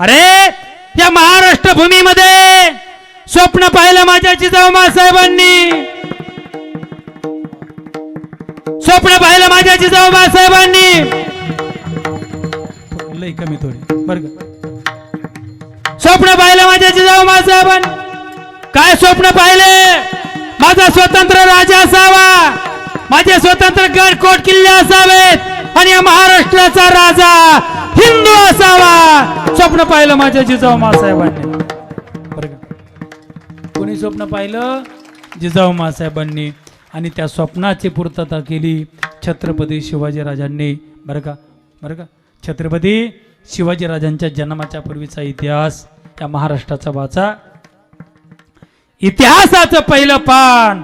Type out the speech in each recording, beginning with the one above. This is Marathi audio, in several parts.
अरे या महाराष्ट्र भूमीमध्ये स्वप्न पाहिलं माझ्या जिजाऊ साहेबांनी. स्वप्न पाहिलं माझ्या जिजाऊ साहेबांनी. लई कमी थोडी बर स्वप्न पाहिलं माझ्या जिजाऊ साहेबांनी. काय स्वप्न पाहिले? माझा स्वतंत्र राजा असावा. माझे स्वतंत्र गड कोट किल्ले असावेत. आणि या महाराष्ट्राचा राजा हिंदू असावा. स्वप्न पाहिलं माझ्या जिजाऊ मासाहेबांनी. बरं का? कोणी स्वप्न पाहिलं? जिजाऊ मासाहेबांनी. आणि त्या स्वप्नाची पूर्तता केली छत्रपती शिवाजीराजांनी बरं का? बरं का? छत्रपती शिवाजीराजांच्या जन्माच्या पूर्वीचा इतिहास त्या महाराष्ट्राचा वाचा. इतिहासाचं पहिलं पान.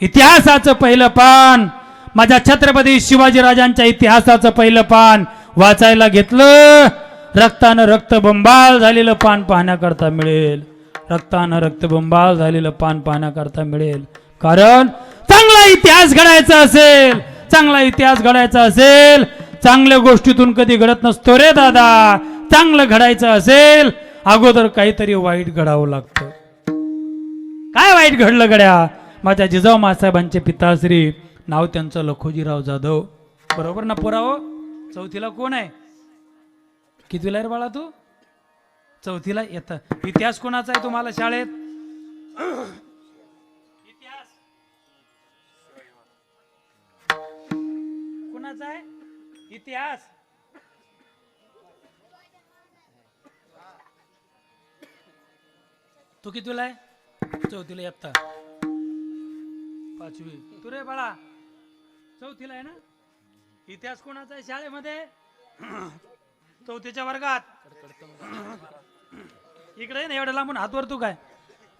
इतिहासाचं पहिलं पान. माझ्या छत्रपती शिवाजीराजांच्या इतिहासाचं पहिलं पान वाचायला घेतलं. रक्तानं रक्तबंबाळ झालेलं पान पाहण्याकरता मिळेल. रक्तानं रक्तबंबाळ झालेलं पान पाहण्याकरता मिळेल. कारण चांगला इतिहास घडायचा असेल. चांगला इतिहास घडायचा असेल. चांगल्या गोष्टीतून कधी घडत नसतो रे दादा. चांगलं घडायचं असेल अगोदर काहीतरी वाईट घडावं लागतं. काय वाईट घडलं गड्या? माझ्या जिजाऊ मासाहेबांचे पिताश्री नाव त्यांचं लखोजीराव जाधव. बरोबर ना पोराव? चौथीला कोण आहे? कितवीला आहे रे बाळा तू? चौथीला येत. इतिहास कोणाचा आहे तुम्हाला शाळेत? इतिहास कोणाचा आहे? इतिहास. तू कितवीला आहे? चौथीला येत्ता पाचवी. तू रे बाळा. चौथीला आहे ना? इतिहास कोणाचा आहे शाळेमध्ये? चौथीच्या वर्गात. इकडे आहे ना एवढं लांबून हातवर तू काय?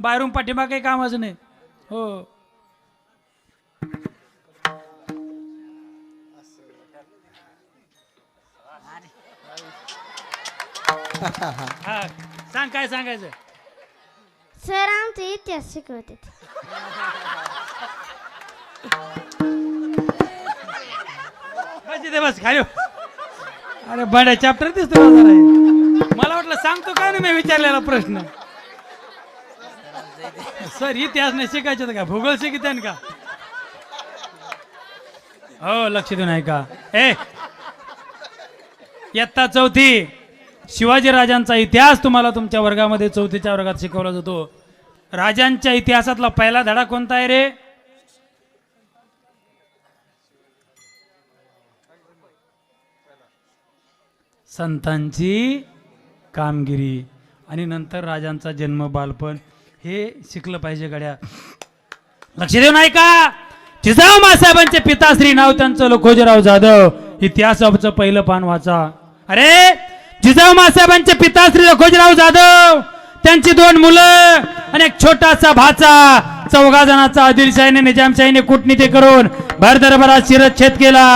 बाहेरून पाठिंबा काही कामाचं नाही. हो. हा सांग काय सांगायचं सर आमचे इतिहास शिकवते बस इथे बस खाली. अरे बड्या चॅप्टर दिसतो मला जरा. मला वाटलं सांगतो काय नाही मी विचारलेला प्रश्न? सर इतिहास नाही शिकायचे का भूगोल शिकते का? हो लक्ष देऊन ऐका. ए इयत्ता चौथी. शिवाजी राजांचा इतिहास तुम्हाला तुमच्या वर्गामध्ये चौथीच्या वर्गात शिकवला जातो. राजांच्या इतिहासातला पहिला धडा कोणता आहे रे? संतांची कामगिरी. आणि नंतर राजांचा जन्म बालपण हे शिकलं पाहिजे गड्या. लक्ष देऊ नाही का जिजाऊ मासाहेबांचे पिताश्री नाव त्यांचं लखोजीराव जाधव. इतिहासाचं पहिलं पान वाचा. अरे जिजाऊ मासाहेबांचे पिताश्री लखोजीराव जाधव. त्यांची दोन मुलं आणि एक छोटासा भाचा. चौघा जणांचा आदिलशाहीने निजामशाहीने कूटनीती करून भर दरबारात शिरच्छेद केला.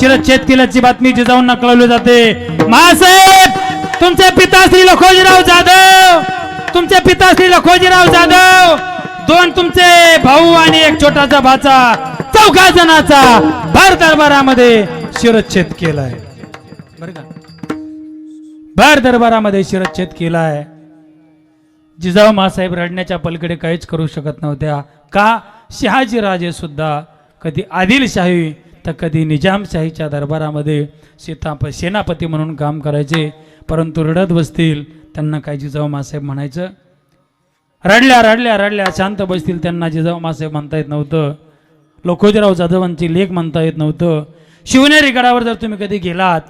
शिरच्छेद केल्याची बातमी जिजाऊंना कळवली जाते. महासाहेब तुमचे पिताश्री लखोजीराव जाधव तुमचे पिताश्री लखोजीराव जाधव दोन तुमचे भाऊ आणि एक छोटासा भाचा चौघा जणाचा भर दरबारामध्ये शिरच्छेद केलाय. बर का? भर दरबारामध्ये शिरच्छेद केलाय. जिजाऊ मासाहेब रडण्याच्या पलीकडे काहीच करू शकत नव्हत्या. का? शहाजीराजेसुद्धा सुद्धा. कधी आदिलशाही तर कधी निजामशाहीच्या दरबारामध्ये सीताप सेनापती म्हणून काम करायचे. परंतु रडत बसतील त्यांना काय जिजाऊ मासाहेब म्हणायचं? रडल्या रडल्या रडल्या शांत बसतील त्यांना जिजाऊ मासाहेब म्हणता येत नव्हतं. लोखोजीराव जाधवांची लेख म्हणता येत नव्हतं. शिवनेरी गडावर जर तुम्ही कधी गेलात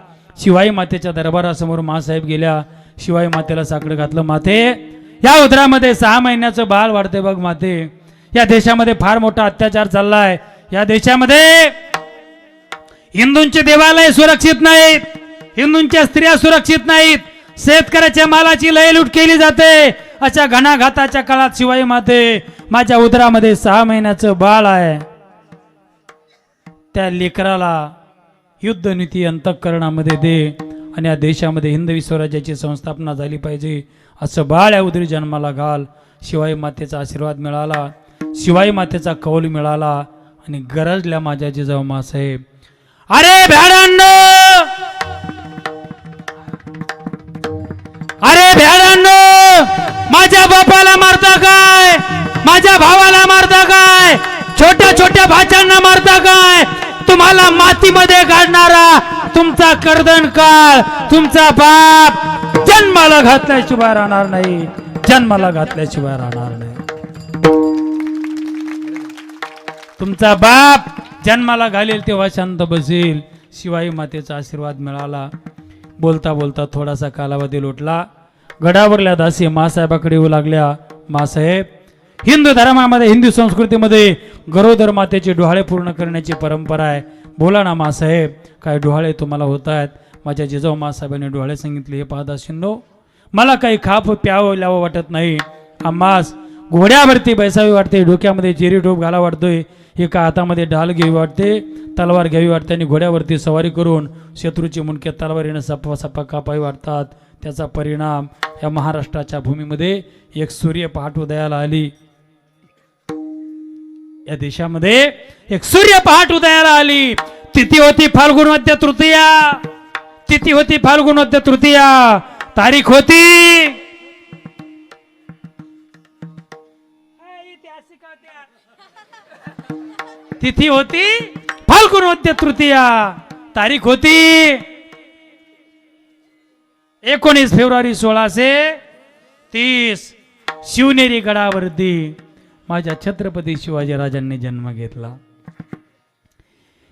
शिवाई मातेच्या दरबारासमोर मासाहेब गेल्या शिवाई मातेला साकडं घातलं माते या उदरामध्ये सहा महिन्याचं बाळ वाढते बघ माते. या देशामध्ये फार मोठा अत्याचार चाललाय. या देशामध्ये हिंदूंचे देवालय सुरक्षित नाहीत. हिंदूंच्या स्त्रिया सुरक्षित नाहीत. शेतकऱ्याच्या मालाची लय लूट केली जाते. अशा घणाघाताच्या काळात शिवाई माते माझ्या उदरामध्ये सहा महिन्याचं बाळ आहे. त्या लेकराला युद्धनीती अंतःकरणामध्ये दे आणि या देशामध्ये हिंदवी स्वराज्याची संस्थापना झाली पाहिजे. असं बाळ या उदरी जन्माला घाल. शिवाई मातेचा आशीर्वाद मिळाला. शिवाई मातेचा कौल मिळाला आणि गरजल्या माझ्या जिजाऊ मासाहेब. अरे भ्याडांड अरे भ्याडांड माझ्या बापाला मारता काय? माझ्या भावाला मारता काय? छोट्या छोट्या भाच्यांना मारता काय? तुम्हाला मातीमध्ये काढणारा तुमचा कर्दन काळ तुमचा बाप जन्माला घातल्याशिवाय राहणार नाही. जन्माला घातल्याशिवाय राहणार नाही. तुमचा बाप जन्माला घालेल तेव्हा शांत बसेल. शिवाई मातेचा आशीर्वाद मिळाला. बोलता बोलता थोडासा कालावधी लोटला. गडावरल्या दासी मासाहेबाकडे येऊ लागल्या. मासाहेब हिंदू धर्मामध्ये हिंदू संस्कृतीमध्ये गरोदर मातेचे डोहाळे पूर्ण करण्याची परंपरा आहे. बोला ना मासाहेब काय डोहाळे तुम्हाला होत आहेत? माझ्या जिजाऊ मासाहेबांनी डोळ्यात सांगितले हे पाहता शिंदो मला काही खाप प्यावं लावं वाटत नाही. आम्हास घोड्यावरती बैसावी वाटते डोक्यामध्ये जेरी डोप घाला वाटतोय. एका हातामध्ये ढाल घ्यावी वाटते? तलवार घ्यावी वाटते आणि घोड्यावरती सवारी करून शत्रूची मुंडके तलवारीनं सप्पा सप्पा कापावी वाटतात. त्याचा परिणाम या महाराष्ट्राच्या भूमीमध्ये एक सूर्य पहाट उदयाला आली. या देशामध्ये एक सूर्य पहाट उदयाला आली. तिथी होती फाल्गुन मध्य तृतीया. तिथी होती फाल्गुनोद्य तृतीया. तारीख होती. तिथी होती फाल्गुनोद्य तृतीया. तारीख होती. एकोणीस फेब्रुवारी सोळाशे तीस. शिवनेरी गडावरती माझ्या छत्रपती शिवाजी राजांनी जन्म घेतला.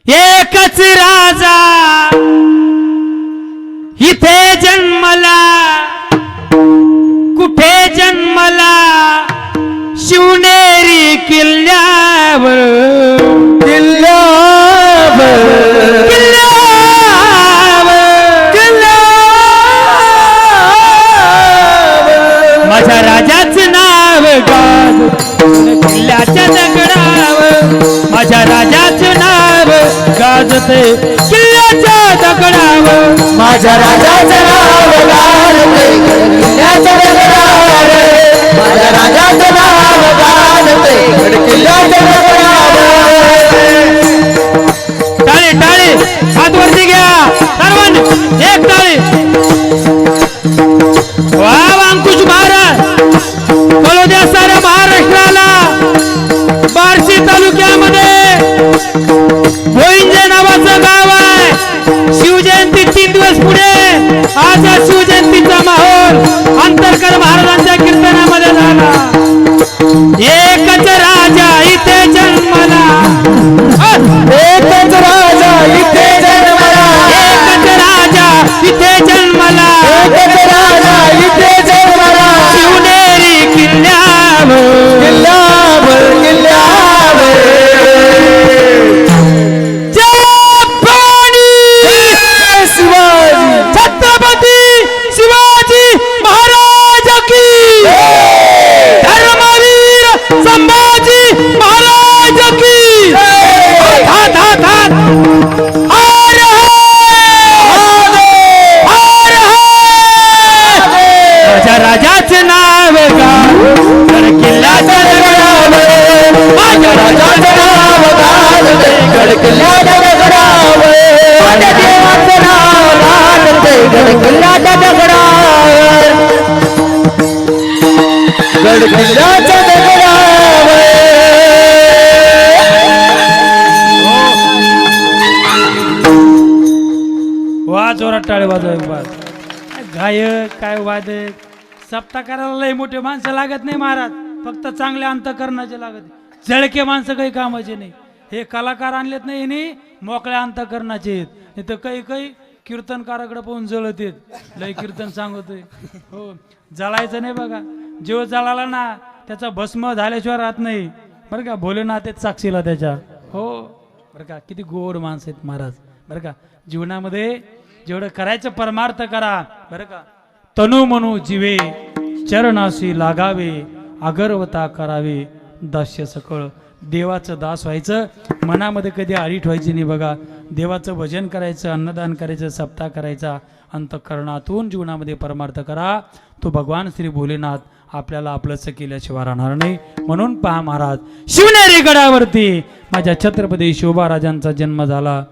एकच राजा. इथे जन्मला कुठे जन्मला? शिवनेरी किल्ल्यावर किल्ल्यावर किल्ल्यावर माझ्या राजाचं नाव गाज किल्ल्याच्या दगडावर माझ्या राजाचं नाव गाजते किल्ल्याच्या दगडावर. माझ्या राजाचं नाव गाजते किल्ल्याच्या दगडावर. माझ्या राजाचं नाव गाजते किल्ल्याच्या दगडावर. टाळी टाळी. हात वरती घ्या. सर्वांनी एक टाळी. गड किल्ल्याच्या दगडावर वा जोरात टाळे वाजवाय गायक काय वादक सप्ता करायला लय मोठे माणसं लागत नाही महाराज. फक्त चांगले अंतकरणाचे लागत जळके माणसं काही कामाचे नाही. हे कलाकार आणलेत नाही नाही मोकळ्या अंतकरणाचे आहेत. नाही तर काही काही कीर्तनकाराकडे पाहून जळत आहेत. लय कीर्तन सांगतोय. हो जळायचं नाही बघा. जीव जळाला ना त्याचा भस्म झाल्याशिवाय राहत नाही. बरं का भोलेनाथ आहेत साक्षीला त्याच्या. हो. बरं का किती गोड माणसं आहेत महाराज. बरं का जीवनामध्ये जेवढं करायचं परमार्थ करा. बरं का तनु मनू जीवे चरणाशी लागावे अगरवता करावे दास्य सकळ. देवाचं दास व्हायचं मनामध्ये कधी आडीठ व्हायची नाही बघा. देवाचं भजन करायचं अन्नदान करायचं सप्ताह करायचा अंतकरणातून जीवनामध्ये परमार्थ करा. तो भगवान श्री भोलेनाथ. आपल्याला आपलंच केल्याशिवाय राहणार नाही. म्हणून पहा महाराज शिवनेरी गडावरती माझ्या छत्रपती शिवबाराजांचा जन्म झाला.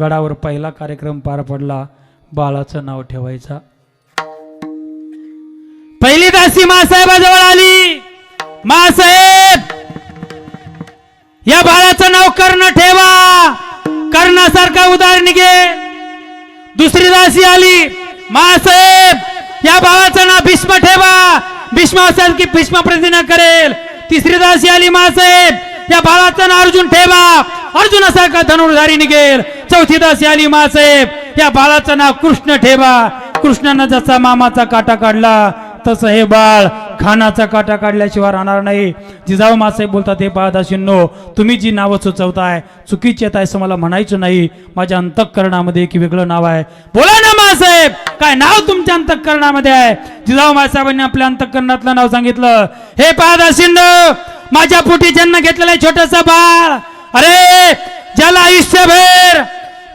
गडावर पहिला कार्यक्रम पार पडला. बाळाचं नाव ठेवायचा. पहिली दासी दासी मासाहेबाजवळ आली. मासाहेब या बाळाचं नाव कर्ण ठेवा. कर्णासारखा उदार घे. दुसरी दासी आली. मासाहेब या बाळाचं नाव भीष्म ठेवा. भीष्मासारखी भीष्म प्रतिज्ञा करेल. तिसरी दासी आली मासाहेब या बाळाचं नाव अर्जुन ठेवा. अर्जुनासारखा धनुर्धारी निघेल. चौथी दासी आली मासाहेब या बाळाचं नाव कृष्ण ठेवा. कृष्णानं जसा मामाचा काटा काढला तसं हे बाळ खानाचा काटा काढल्याशिवाय राहणार नाही. जिजाऊ मासाहेब बोलतात हे पाहदाशींनो तुम्ही जी नावं सुचवताय चुकीची आहेत असं मला म्हणायचं नाही. माझ्या अंतःकरणामध्ये एक वेगळं नाव आहे. बोला ना मासाहेब काय नाव तुमच्या अंतःकरणामध्ये आहे? जिजाऊ मासाहेबांनी आपल्या अंतःकरणातलं नाव सांगितलं. हे पाहदाशींनो माझ्या पोटी जन्म घेतलेला छोटस बाळ. अरे ज्याला आयुष्यभर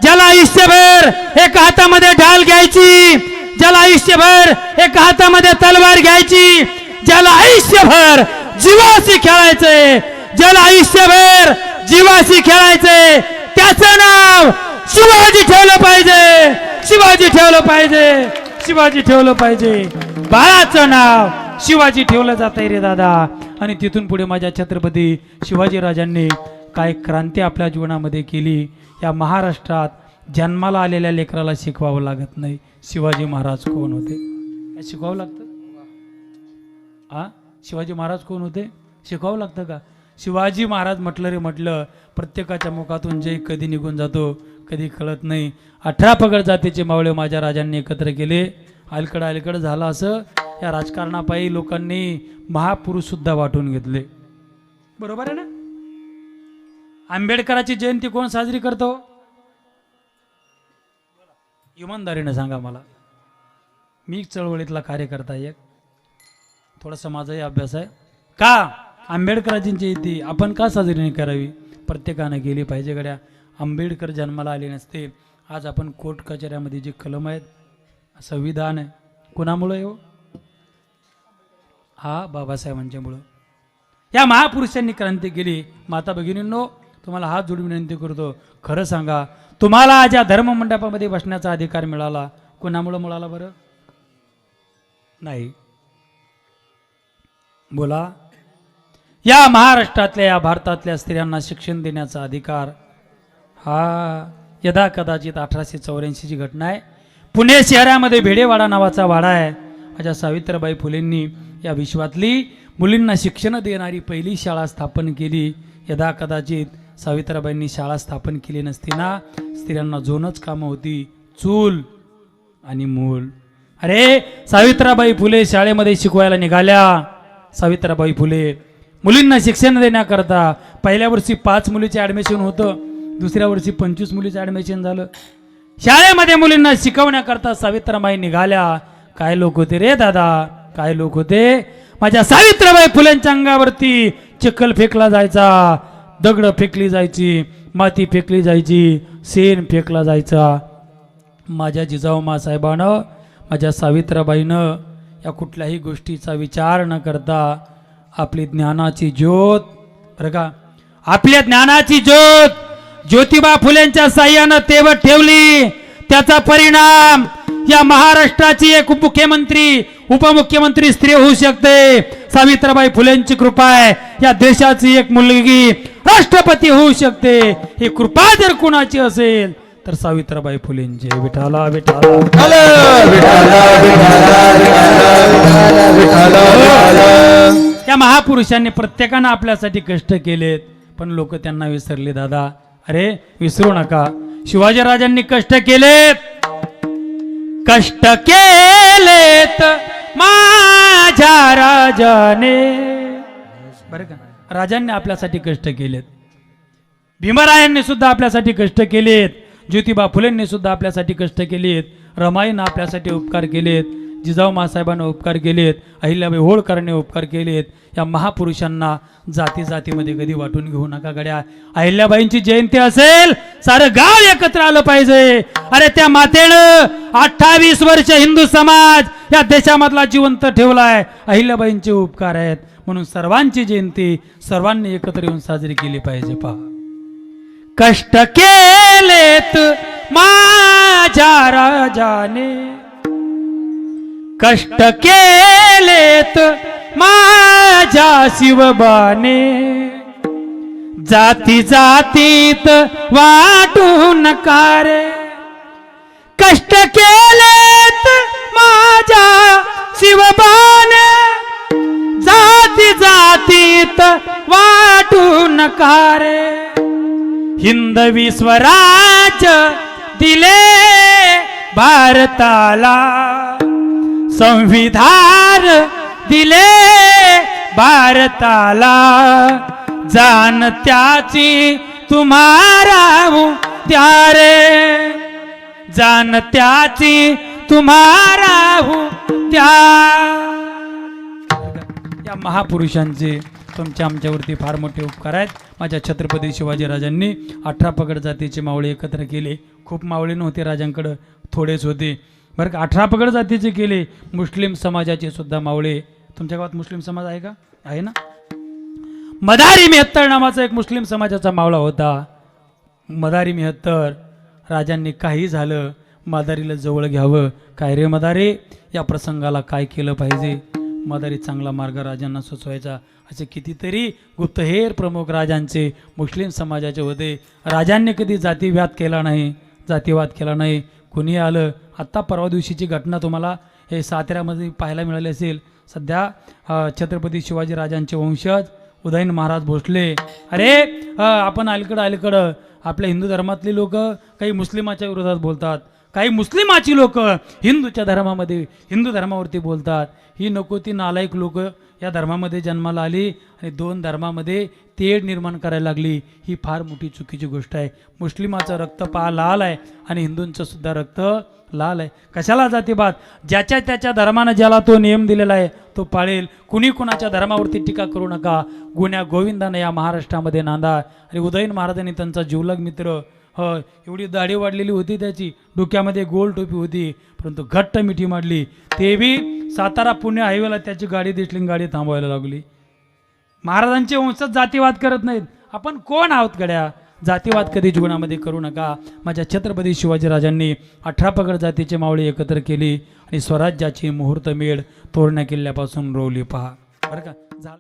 ज्याला आयुष्यभर एक हातामध्ये ढाल घ्यायची ज्याला आयुष्यभर एक हातामध्ये तलवार घ्यायची ज्याला आयुष्यभर जीवाशी खेळायचंय ज्याला आयुष्यभर जीवाशी खेळायचंय त्याचं नाव शिवाजी ठेवलं पाहिजे. शिवाजी ठेवलं पाहिजे. शिवाजी ठेवलं पाहिजे. बाळाचं नाव शिवाजी ठेवलं जात रे दादा. आणि तिथून पुढे माझ्या छत्रपती शिवाजीराजांनी काय क्रांती आपल्या जीवनामध्ये केली या महाराष्ट्रात जन्माला आलेल्या लेकराला शिकवावं लागत नाही. शिवाजी महाराज कोण होते? शिकवावं लागतं? आ? शिवाजी महाराज कोण होते? शिकवावं लागतं का? शिवाजी महाराज म्हटलं रे म्हटलं प्रत्येकाच्या मुखातून जय कधी निघून जातो कधी कळत नाही. अठरा पगड जातीचे मावळे माझ्या राजांनी एकत्र केले. अलीकडं अलीकडं झालं असं या राजकारणापायी लोकांनी महापुरुषसुद्धा वाटून घेतले. बरोबर आहे ना? आंबेडकराची जयंती कोण साजरी करतो? इमानदारीनं सांगा मला. मी चळवळीतला कार्यकर्ता एक. थोडासा माझाही अभ्यास आहे. का? आंबेडकरांची ती आपण का साजरी नाही करावी? प्रत्येकानं केली पाहिजे गड्या. आंबेडकर जन्माला आले नसते. आज आपण कोर्ट कचऱ्यामध्ये जे कलम आहेत संविधान आहे कोणामुळं येऊ हो? हा बाबासाहेबांच्यामुळं या महापुरुषांनी क्रांती केली. माता भगिनींनो तुम्हाला हात जोडून विनंती करतो. खरं सांगा तुम्हाला आज या धर्ममंडपामध्ये बसण्याचा अधिकार मिळाला कोणामुळं मिळाला बरं? नाही. बोला. या महाराष्ट्रातल्या या भारतातल्या स्त्रियांना शिक्षण देण्याचा अधिकार हा यदा कदाचित अठराशे चौऱ्याऐंशीची घटना आहे. पुणे शहरामध्ये भेडेवाडा नावाचा वाडा आहे. माझ्या सावित्रीबाई फुलेंनी या विश्वातली मुलींना शिक्षण देणारी पहिली शाळा स्थापन केली. यदा कदाचित सावित्रीबाईंनी शाळा स्थापन केली नसती ना स्त्रियांना दोनच कामं होती. चूल आणि मूल. अरे सावित्रीबाई फुले शाळेमध्ये शिकवायला निघाल्या. सावित्रीबाई फुले मुलींना शिक्षण देण्याकरता पहिल्या वर्षी पाच मुलीचे ॲडमिशन होतं दुसऱ्या वर्षी पंचवीस मुलीचं ॲडमिशन झालं. शाळेमध्ये मुलींना शिकवण्याकरता सावित्रीबाई निघाल्या. काय लोक होते रे दादा? काय लोक होते? माझ्या सावित्रीबाई फुलेंच्या अंगावरती चिखल फेकला जायचा दगड फेकली जायची माती फेकली जायची शेण फेकला जायचा. माझ्या जिजाऊ साहेबानं माझ्या सावित्राबाईनं या कुठल्याही गोष्टीचा विचार न करता आपली ज्ञानाची ज्योत बरं का? आपल्या ज्ञानाची ज्योत ज्योतिबा फुलेंच्या साह्यानं तेवत ठेवली. त्याचा परिणाम या महाराष्ट्राची एक मुख्यमंत्री उपमुख्यमंत्री स्त्री होऊ शकते. सावित्रीबाई फुलेंची कृपा आहे. या देशाची एक मुलगी राष्ट्रपती होऊ शकते. ही कृपा जर कुणाची असेल तर सावित्रीबाई फुलेंची. विठाला विठाला. या महापुरुषांनी प्रत्येकानं आपल्यासाठी कष्ट केलेत पण लोक त्यांना विसरले दादा. अरे विसरू नका. शिवाजीराजांनी कष्ट केलेत. कष्ट केलेत माझ्या राजाने. बरं का? राजांनी आपल्यासाठी कष्ट केलेत. भीमरायांनी सुद्धा आपल्यासाठी कष्ट केलेत. ज्योतिबा फुलेंनी सुद्धा आपल्यासाठी कष्ट केलेत. रमाईनं आपल्यासाठी उपकार केलेत. जिजाऊ मासाहेबांना उपकार केलेत. अहिल्याबाई होळकरांनी उपकार केलेत. या महापुरुषांना जाती जातीमध्ये कधी वाटून घेऊ नका गड्या. अहिल्याबाईंची जयंती असेल सारं गाव एकत्र आलं पाहिजे. अरे त्या मातेनं अठ्ठावीस वर्ष हिंदू समाज या देशामधला जिवंत ठेवलाय. अहिल्याबाईंचे उपकार आहेत. म्हणून सर्वांची जयंती सर्वांनी एकत्र येऊन साजरी केली पाहिजे पहा. कष्ट केलेत माझ्या राजाने. कष्ट केलेत माझ्या शिवबाने. जाती जातीत वाटून कारे. कष्ट केलेत माझ्या शिवबाने. जाती जातीत वाटून कारे. हिंदवी स्वराज दिले भारताला. संविधान दिले भारताला. जाण त्याची तुम्हारा त्यारे जाण त्याची तुम्हारा त्या या महापुरुषांचे तुमच्या आमच्यावरती फार मोठे उपकार आहेत. माझ्या छत्रपती शिवाजीराजांनी अठरा पगड जातीचे मावळे एकत्र केले. खूप मावळे नव्हते राजांकडं थोडेच होते. बरं का अठरा पगड जातीचे केले. मुस्लिम समाजाचे सुद्धा मावळे. तुमच्या गावात मुस्लिम समाज आहे का? आहे ना? मदारी मेहत्तर नावाचा एक मुस्लिम समाजाचा मावळा होता. मदारी मेहत्तर. राजांनी काही झालं मदारीला जवळ घ्यावं. काय रे मदारी? या प्रसंगाला काय केलं पाहिजे? मदारी चांगला मार्ग राजांना सुचवायचा. असे कितीतरी गुप्तहेर प्रमुख राजांचे मुस्लिम समाजाचे होते. राजांनी कधी जातीवाद केला नाही जातीवाद केला नाही. कुणी आलं? आत्ता परवा दिवशीची घटना तुम्हाला हे साताऱ्यामध्ये पाहायला मिळाली असेल. सध्या छत्रपती शिवाजी राजांचे वंशज उदयन महाराज भोसले. अरे आपण अलीकडं अलीकडं आपल्या हिंदू धर्मातली लोक काही मुस्लिमाच्या विरोधात बोलतात. काही मुस्लिमाची लोक हिंदूच्या धर्मामध्ये हिंदू धर्मावरती बोलतात. ही नको ती नालायक लोक या धर्मामध्ये जन्माला आली आणि दोन धर्मामध्ये तेढ निर्माण करायला लागली. ही फार मोठी चुकीची गोष्ट आहे. मुस्लिमाचं रक्त पा लाल आहे आणि हिंदूंचं सुद्धा रक्त लाल आहे. कशाला जातीवाद ज्याच्या त्याच्या धर्मानं ज्याला तो नियम दिलेला आहे तो पाळेल. कुणी कुणाच्या धर्मावरती टीका करू नका. गुन्ह्या गोविंदानं या महाराष्ट्रामध्ये नांदा. आणि उदयन महाराजांनी त्यांचा जिवलग मित्र ह एवढी दाढी वाढलेली होती त्याची. डोक्यामध्ये गोल टोपी होती परंतु घट्ट मिठी मारली. ते बी सातारा पुणे हायवेला त्याची गाडी दिसली आणि गाडी थांबवायला लागली. महाराजांचे वंशज जातीवाद करत नाहीत. आपण कोण आहोत गड्या? जातीवाद कधी जीवनामध्ये करू नका. माझ्या छत्रपती शिवाजीराजांनी अठरा पगड जातीचे मावळे एकत्र केली आणि स्वराज्याची मुहूर्तमेढ तोरणा किल्ल्यापासून रोवली पहा. बरं का? झालं.